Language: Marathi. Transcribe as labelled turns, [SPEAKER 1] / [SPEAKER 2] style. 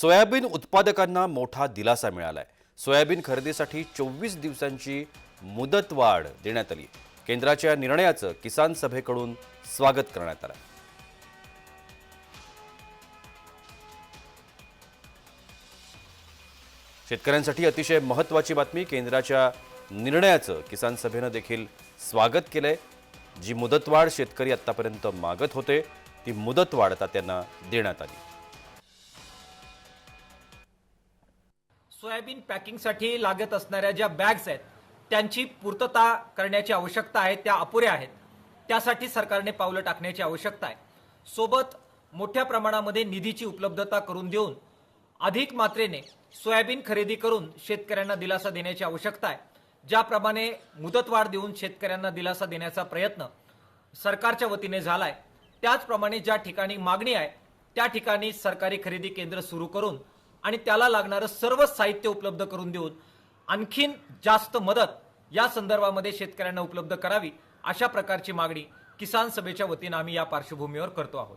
[SPEAKER 1] सोयाबीन उत्पादकांना मोठा दिलासा मिळालाय. सोयाबीन खरेदीसाठी चोवीस दिवसांची मुदतवाढ देण्यात आली. केंद्राच्या निर्णयाचं किसान सभेकडून स्वागत करण्यात आलं. शेतकऱ्यांसाठी अतिशय महत्त्वाची बातमी केंद्राच्या निर्णयाचं किसान सभेनं देखील स्वागत केलंय. जी मुदतवाढ शेतकरी आतापर्यंत मागत होते ती मुदतवाढ आता त्यांना देण्यात आली.
[SPEAKER 2] सोयाबीन पॅकिंगसाठी लागत असणाऱ्या ज्या बॅग्स आहेत त्यांची पूर्तता करण्याची आवश्यकता आहे त्या अपुऱ्या आहेत. त्यासाठी सरकारने पावलं टाकण्याची आवश्यकता आहे. सोबत मोठ्या प्रमाणामध्ये निधीची उपलब्धता करून देऊन अधिक मात्रेने सोयाबीन खरेदी करून शेतकऱ्यांना दिलासा देण्याची आवश्यकता आहे. ज्याप्रमाणे मुदतवाढ देऊन शेतकऱ्यांना दिलासा देण्याचा प्रयत्न सरकारच्या वतीने झालाय. त्याचप्रमाणे ज्या ठिकाणी मागणी आहे त्या ठिकाणी सरकारी खरेदी केंद्र सुरू करून आणि त्याला लागणारं सर्व साहित्य उपलब्ध करून देऊन आणखीन जास्त मदत या संदर्भामध्ये शेतकऱ्यांना उपलब्ध करावी अशा प्रकारची मागणी किसान सभेच्या वतीनं आम्ही या पार्श्वभूमीवर करतो आहोत.